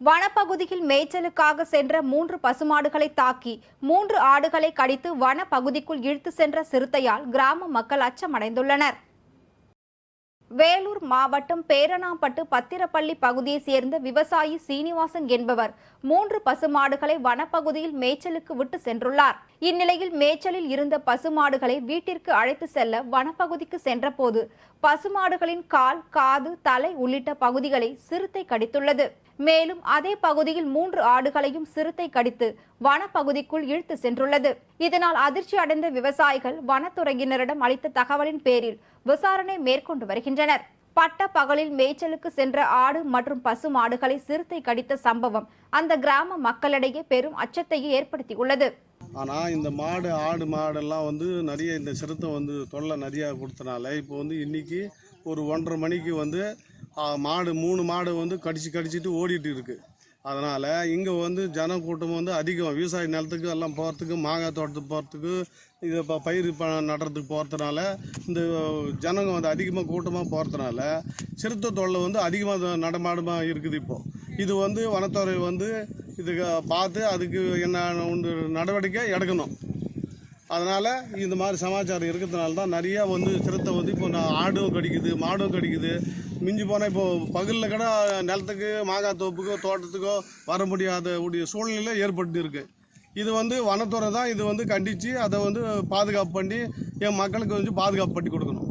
வனப்பகுதியில் மேய்ச்சலுக்காக சென்ற மூன்று பசுமாடுகளை தாக்கி மூன்று ஆடுகளை கடித்து வனப்பகுதிக்குள் இழுத்து சென்ற சிறுத்தையால் கிராம மக்கள் அச்சமடைந்துள்ளனர். வேலூர் மாவட்டம் பேரணாம்பட்டு பத்திரப்பள்ளி பகுதியைச் சேர்ந்த விவசாயி சீனிவாசன் என்பவர் மூன்று பசுமாடுகளை வனப்பகுதியில் மேய்ச்சலுக்கு விட்டு சென்றுள்ளார். இந்நிலையில் மேய்ச்சலில் இருந்த பசுமாடுகளை வீட்டிற்கு அழைத்து செல்ல வனப்பகுதிக்கு சென்றபோது பசுமாடுகளின் கால் காது தலை உள்ளிட்ட பகுதிகளை சிறுத்தை கடித்துள்ளது. மேலும் அதே பகுதியில் மூன்று ஆடுகளையும் சிறுத்தை கடித்து வனப்பகுதிக்குள் இழுத்து சென்றுள்ளது. இதனால் அதிர்ச்சி அடைந்த விவசாயிகள் வனத்துறையினரிடம் அளித்த தகவலின் பேரில் விசாரணை மேற்கொண்டு வருகின்றனர். பட்ட பகலில் மேய்ச்சலுக்கு சென்ற ஆடு மற்றும் பசு மாடுகளை சிறுத்தை கடித்த சம்பவம் அந்த கிராம மக்களிடையே பெரும் அச்சத்தையே ஏற்படுத்தியுள்ளது. ஆனால் இந்த மாடு ஆடு மாடெல்லாம் வந்து நிறைய இந்த சிறுத்தை வந்து தொல்லை நிறையா கொடுத்தனால இப்போ வந்து இன்றைக்கி ஒரு ஒன்றரை மணிக்கு வந்து மாடு மூணு மாடு வந்து கடிச்சு கடிச்சிட்டு ஓடிட்டு இருக்குது அதனால் இங்கே வந்து ஜன கூட்டம் வந்து அதிகம். விவசாய நிலத்துக்கு எல்லாம் போகிறதுக்கு மாங்காய் தோட்டத்துக்கு போகிறதுக்கு இது இப்போ பயிர் ப நடுறதுக்கு போகிறதுனால இந்த ஜனங்க வந்து அதிகமாக கூட்டமாக போகிறதுனால சிறுத்தை தொல்லை வந்து அதிகமாக நடமாடமாக இருக்குது இப்போது இது வந்து வனத்துறை வந்து இதுக்கு பார்த்து அதுக்கு என்ன உண்டு நடவடிக்கை எடுக்கணும். அதனால் இந்த மாதிரி சமாச்சாரம் இருக்கிறதுனால தான் நிறையா வந்து சிறுத்தை வந்து இப்போ நான் ஆடும் கடிக்குது மாடும் கடிக்குது. மிஞ்சி போனால் இப்போது பகலில் கூட நிலத்துக்கு மாங்காய் தோப்புக்கோ தோட்டத்துக்கோ வர முடியாத உடைய சூழ்நிலை ஏற்பட்டு இருக்குது இது வந்து வனத்துறை தான் இது வந்து கண்டித்து அதை வந்து பாதுகாப்பு பண்ணி என் மக்களுக்கு வந்து பாதுகாப்பு பண்ணி கொடுக்கணும்.